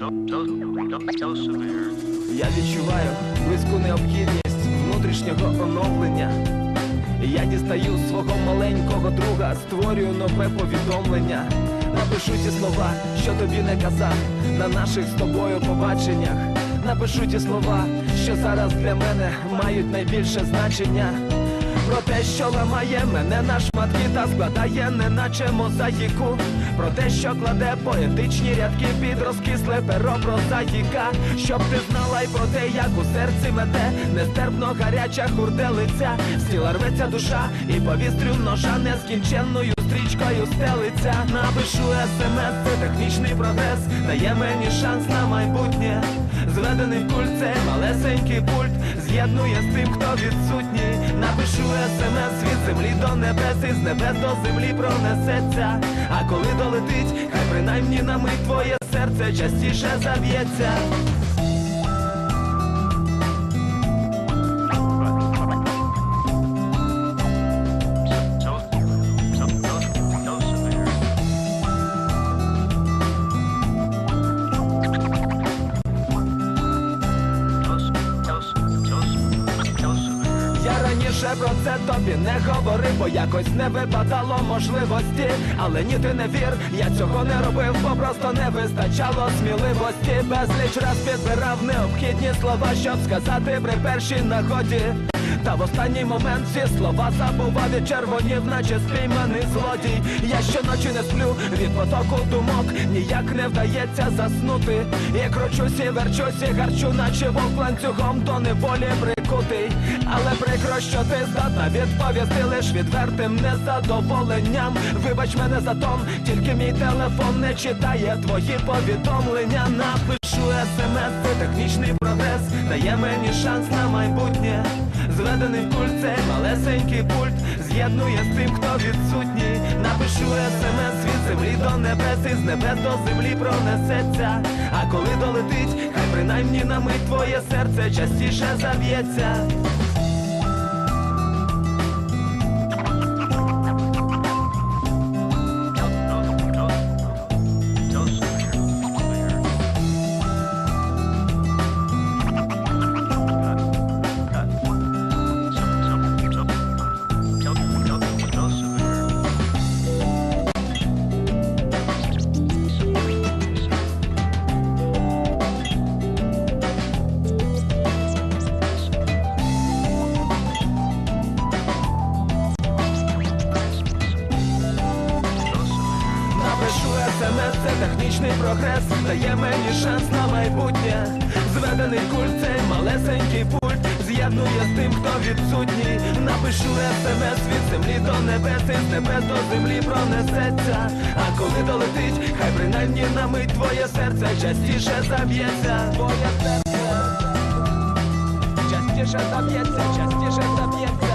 Я відчуваю близьку необхідність внутрішнього оновлення. Я дістаю свого маленького друга, створюю нове повідомлення. Напишу ті слова, що тобі не казав на наших з тобою побаченнях. Напишу ті слова, що зараз для мене мають найбільше значення. Про те, що ламає мене на шматки та складає, неначе мозаїку. Про те, що кладе поетичні рядки під розкисле перо прозаїка. Щоб ти знала й про те, як у серці мете нестерпно гаряча хурделиця. З тіла рветься душа і повістрю ножа нескінченною стрічкою стелиться. Напишу смс, це технічний прогрес, дає мені шанс на майбутнє. Зведений в кульце, малесенький пульт з'єднує з тим, хто відсутній. Напишу смс від землі до небес, і з небес до землі пронесеться. А коли долетить, хай принаймні на мить твоє серце частіше заб'ється. Я про це тобі не говорив, бо якось не випадало можливості. Але ні, ти не вір, я цього не робив, бо просто не вистачало сміливості. Безліч раз підбирав необхідні слова, щоб сказати при першій нагоді. Та в останній момент всі слова забував і червонів, наче спійманий злодій. Я щоночі не сплю від потоку думок, ніяк не вдається заснути. І кручусь і верчусь, і гарчу, наче вовк ланцюгом до неволі прикутий. Але прикро, що ти здатна відповісти лиш відвертим незадоволенням. Вибач мене за тон, тільки мій телефон не читає твої повідомлення. Напишу смс, це технічний прогрес, дає мені шанс на майбутнє. Зведений в кульце, малесенький пульт з'єднує з тим, хто відсутній. Напишу смс від землі до небес, і з небес до землі пронесеться. А коли долетить, хай принаймні на мить твоє серце частіше заб'ється. Технічний прогрес, дає мені шанс на майбутнє. Зведений культ, цей малесенький пульт з'єднує з тим, хто відсутній. Напишу смс від землі до небес, і з небес до землі пронесеться. А коли долетить, хай принаймні на мить твоє серце частіше заб'ється. Твоє серце частіше заб'ється, частіше заб'ється.